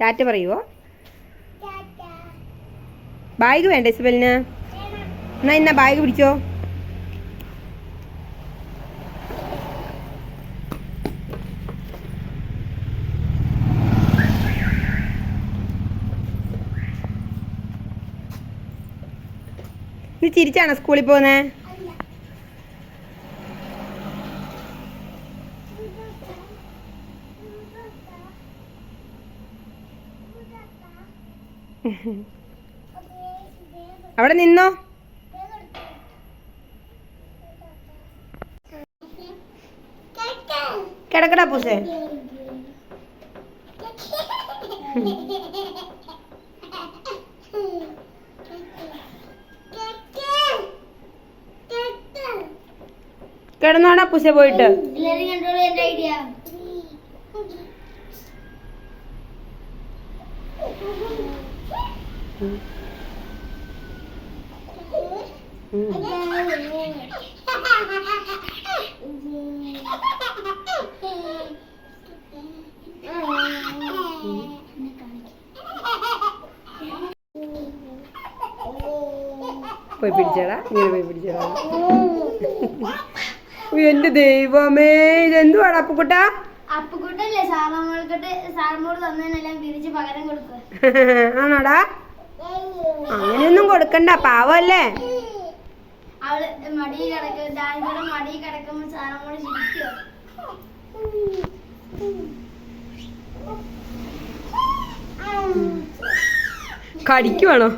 ടാറ്റ പറയുവോ? ബാഗ് വേണ്ട ഇസബലിന്. എന്നാ ഇന്ന ബാഗ് പിടിച്ചോ. നീ ചിരിച്ചാണോ സ്കൂളിൽ പോകുന്നേ? അവിടെ നിന്നോ? കിടക്കടാ പൂസേ. കിടന്നോടാ പൂസ പോയിട്ട്. ഐഡിയ. പോയി പിടിച്ചടാ ഇങ്ങനെ പോയി പിടിച്ചടാ. എന്റെ ദൈവമേ ഇതെന്തുവാണ് അപ്പുക്കുട്ട? അപ്പുക്കുട്ടല്ലേ സാറമ്മോൾക്കിട്ട് സാറമ്മോട് തന്നതിനെല്ലാം തിരിച്ച് പകരം കൊടുക്കുക ആണോടാ? അങ്ങനെയൊന്നും കൊടുക്കണ്ട പാവല്ലേ? അവൾ മടി കിടക്കും മടി കിടക്കുമ്പോ സാറമ്മോട് ചിരിക്കുക കടിക്കുവാണോ?